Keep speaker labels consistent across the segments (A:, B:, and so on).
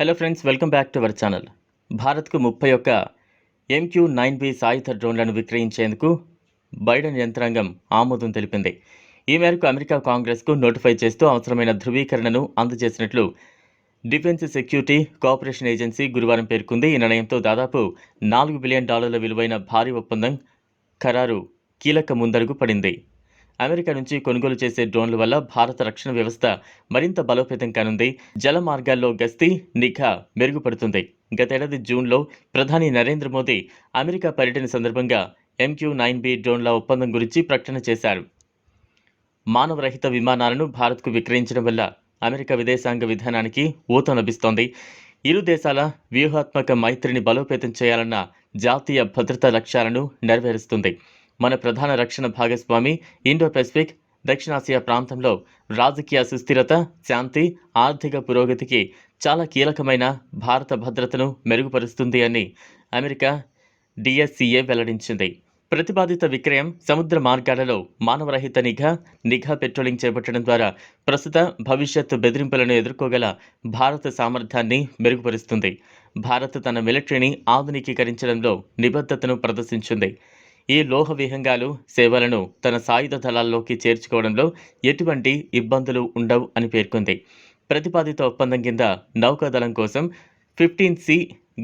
A: Hello friends welcome back to our channel భారత్కు ముప్పై ఒక్క ఎంక్యూ నైన్ బి సాయుధ డ్రోన్లను విక్రయించేందుకు బైడెన్ యంత్రాంగం ఆమోదం తెలిపింది. ఈ మేరకు అమెరికా కాంగ్రెస్కు నోటిఫై చేస్తూ అవసరమైన ధృవీకరణను అందజేసినట్లు డిఫెన్స్ సెక్యూరిటీ కోఆపరేషన్ ఏజెన్సీ గురువారం పేర్కొంది. ఈ నిర్ణయంతో దాదాపు నాలుగు బిలియన్ డాలర్ల విలువైన భారీ ఒప్పందం ఖరారు కీలక ముందడుగు పడింది. అమెరికా నుంచి కొనుగోలు చేసే డ్రోన్ల వల్ల భారత రక్షణ వ్యవస్థ మరింత బలోపేతం కానుంది. జల మార్గాల్లో గస్తీ నిఘా మెరుగుపడుతుంది. గతేడాది జూన్లో ప్రధాని నరేంద్ర మోదీ అమెరికా పర్యటన సందర్భంగా ఎంక్యూ నైన్ బి డ్రోన్ల ఒప్పందం గురించి ప్రకటన చేశారు. మానవరహిత విమానాలను భారత్కు విక్రయించడం వల్ల అమెరికా విదేశాంగ విధానానికి ఊతం లభిస్తోంది. ఇరు దేశాల వ్యూహాత్మక మైత్రిని బలోపేతం చేయాలన్న జాతీయ భద్రతా లక్ష్యాలను నెరవేరుస్తుంది. మన ప్రధాన రక్షణ భాగస్వామి ఇండో పెసిఫిక్ దక్షిణాసియా ప్రాంతంలో రాజకీయ సుస్థిరత శాంతి ఆర్థిక పురోగతికి చాలా కీలకమైన భారత భద్రతను మెరుగుపరుస్తుంది అని అమెరికా డిఎస్సిఏ వెల్లడించింది. ప్రతిపాదిత విక్రయం సముద్ర మార్గాలలో మానవరహిత నిఘా నిఘా పెట్రోలింగ్ చేపట్టడం ద్వారా ప్రస్తుత భవిష్యత్తు బెదిరింపులను ఎదుర్కోగల భారత సామర్థ్యాన్ని మెరుగుపరుస్తుంది. భారత్ తన మిలిటరీని ఆధునికీకరించడంలో నిబద్ధతను ప్రదర్శించింది. ఈ లోహ విహంగాలు సేవలను తన సాయుధ దళాల్లోకి చేర్చుకోవడంలో ఎటువంటి ఇబ్బందులు ఉండవు అని పేర్కొంది. ప్రతిపాదిత ఒప్పందం కింద నౌకాదళం కోసం ఫిఫ్టీన్ సి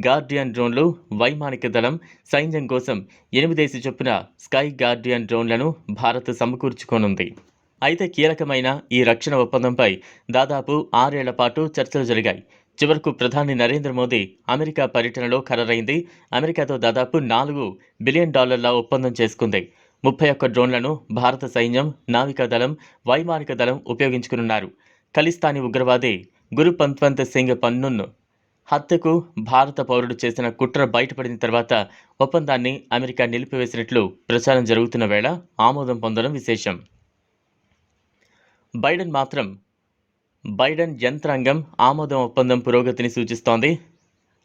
A: గార్డియన్ డ్రోన్లు వైమానిక దళం సైన్యం కోసం ఎనిమిదేసి చొప్పున స్కై గార్డియన్ డ్రోన్లను భారత్ సమకూర్చుకోనుంది. అయితే కీలకమైన ఈ రక్షణ ఒప్పందంపై దాదాపు ఆరేళ్ళ పాటు చర్చలు జరిగాయి. చివరకు ప్రధాని నరేంద్ర మోదీ అమెరికా పర్యటనలో ఖరారైంది. అమెరికాతో దాదాపు నాలుగు బిలియన్ డాలర్ల ఒప్పందం చేసుకుంది. ముప్పై ఒక్క డ్రోన్లను భారత సైన్యం నావికాదళం వైమానిక దళం ఉపయోగించుకున్నారు ఖలిస్తానీ ఉగ్రవాది గురు పంత్వంత్ సింగ్ పన్నున్ను హత్యకు భారత పౌరుడు చేసిన కుట్ర బయటపడిన తర్వాత ఒప్పందాన్ని అమెరికా నిలిపివేసినట్లు ప్రచారం జరుగుతున్న వేళ ఆమోదం పొందడం విశేషం. బైడెన్ మాత్రం బైడెన్ యంత్రాంగం ఆమోదం ఒప్పందం పురోగతిని సూచిస్తోంది.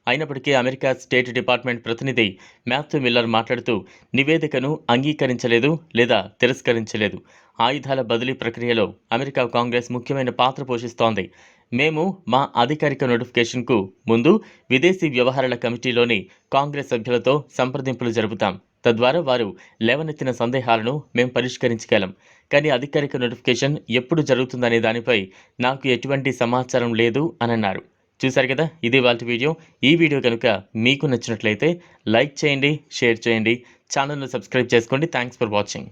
A: అయినప్పటికీ అమెరికా స్టేట్ డిపార్ట్మెంట్ ప్రతినిధి మ్యాథ్యూ మిల్లర్ మాట్లాడుతూ నివేదికను అంగీకరించలేదు లేదా తిరస్కరించలేదు. ఆయుధాల బదిలీ ప్రక్రియలో అమెరికా కాంగ్రెస్ ముఖ్యమైన పాత్ర పోషిస్తోంది. మేము మా అధికారిక నోటిఫికేషన్కు ముందు విదేశీ వ్యవహారాల కమిటీలోని కాంగ్రెస్ సభ్యులతో సంప్రదింపులు జరుపుతాం. తద్వారా వారు లేవనెత్తిన సందేహాలను మేము పరిష్కరించగలం. కానీ అధికారిక నోటిఫికేషన్ ఎప్పుడు జరుగుతుందనే దానిపై నాకు ఎటువంటి సమాచారం లేదు అని అన్నారు చూశారు కదా ఇది వాళ్ళ వీడియో. ఈ వీడియో కనుక మీకు నచ్చినట్లయితే లైక్ చేయండి షేర్ చేయండి. ఛానల్ను సబ్స్క్రైబ్ చేసుకోండి. Thanks for watching.